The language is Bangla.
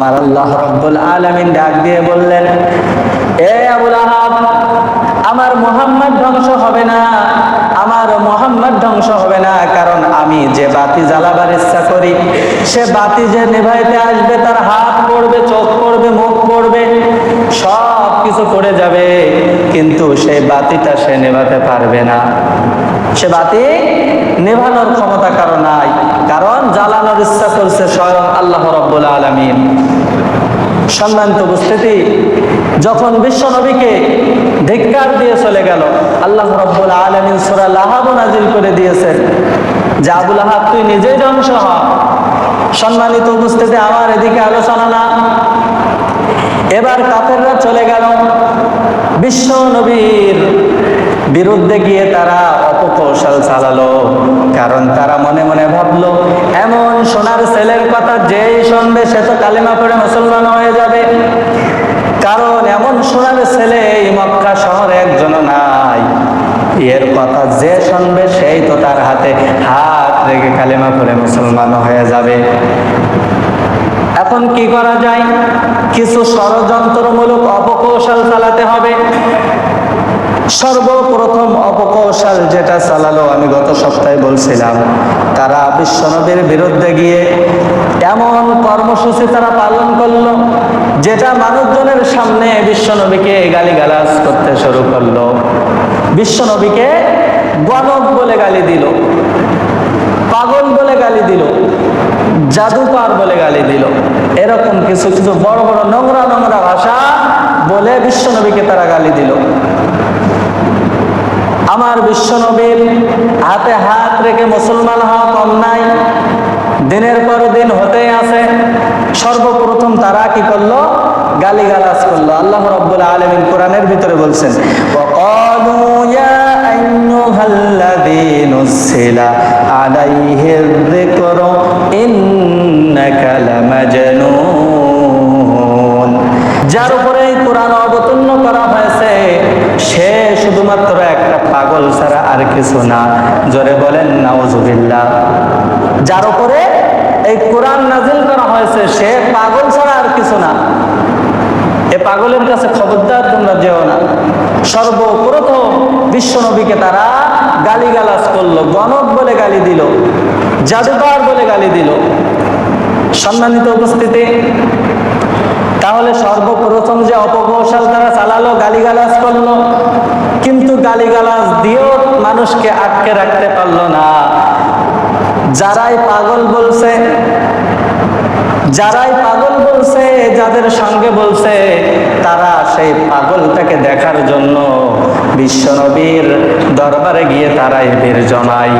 আমার আল্লাহ রব্বুল ডাক দিয়ে বললেন, এ আবুল আহাব, আমার মোহাম্মদ ধ্বংস হবে না, আমার মোহাম্মদ ধ্বংস হবে না, কারণ আমি যে বাতি জ্বালাবার ইচ্ছা করি, সে বাতি যে নেভাইতে আসবে, তার হাত পড়বে, চোখ পড়বে, মুখ পড়বে সব কিছু পড়ে যাবে, কিন্তু সেই বাতিটা সে নেভাতে পারবে না। সে বাতি নেভানোর ক্ষমতা কারও ইচ্ছা করছে স্বয়ং আল্লাহ রব্বুল আলমিন। সম্মানিত উপস্থিতি, যখন বিশ্ব নবীকে ধিক্কার দিয়ে চলে গেল, আল্লাহ রব্বুল আলমিন সুরা লাহাব নাজিল করে দিয়েছেন যে আবুল আহাব তুই নিজেই ধ্বংস হ। সম্মানিত উপস্থিতি, আমার এদিকে আলোচনা না। এবার কাফেররা চলে গেল। বিশ্ব নবীর বিরুদ্ধে গিয়ে তারা অপকৌশল চালালো। কারণ তারা মনে মনে ভাবলো, এমন সোনার ছেলের কথা যেই শুনবে সে তো কালিমা পড়ে মুসলমান হয়ে যাবে। কারণ এমন সোনার ছেলে এই মক্কা শহরে একজনও নাই। এর কথা যে শুনবে সেই তো তার হাতে হাত রেখে কালিমা পড়ে মুসলমান হয়ে যাবে। এখন কি করা যায়? কিছু ষড়যন্ত্রমূলক অপকৌশল চালাতে হবে। সর্বপ্রথম অপকৌশল যেটা চালালো, আমি গত সপ্তাহে বলছিলাম, তারা বিশ্বনবীর বিরুদ্ধে গিয়ে এমন কর্মসূচি তারা পালন করল, যেটা মানুষজনের সামনে বিশ্বনবীকে গালিগালাজ করতে শুরু করল। বিশ্বনবীকে গণক বলে গালি দিল, পাগল বলে গালি দিল, জাদুকর বলে গালি দিল, এরকম কিছু কিছু বড় বড় নোংরা নোংরা ভাষা বলে বিশ্বনবীকে তারা গালি দিল। আমার বিশ্ব নবীর হাতে হাত রেখে মুসলমান হওয়া কম নাই। দিনের পর দিন হতেই আছে। সর্বপ্রথম তারা কি করল? গালিগালাজ করল। আল্লাহ রব্বুল আলমিন কোরআনের ভিতরে বলছেন আলাইহি কিছু না। জোরে বলেন, নাউজুবিল্লাহ। যার উপরে এই কোরআন নাজিল করা হয়েছে, সে পাগল ছাড়া আর কিছু না। এ পাগলের কাছে খবরদার তোমরা যেও না। সর্বপ্রথম বিশ্বনবীকে তারা গালিগালাজ করল, গণক বলে গালি দিল, জাদুকর বলে গালি দিল। সম্মানিত উপস্থিতি, তাহলে সর্বপ্রথম যে অপকৌশল তারা চালালো, গালিগালাজ করল। কিন্তু গালিগালাজ দিয়েও মানুষকে আটকে রাখতে পারল না যারাই পাগল বলছে, যারাই পাগল বলছে, যাদের সঙ্গে বলছে, তারা সেই পাগলটাকে দেখার জন্য বিশ্বনবীর দরবারে গিয়ে তারাই বীর জনায়.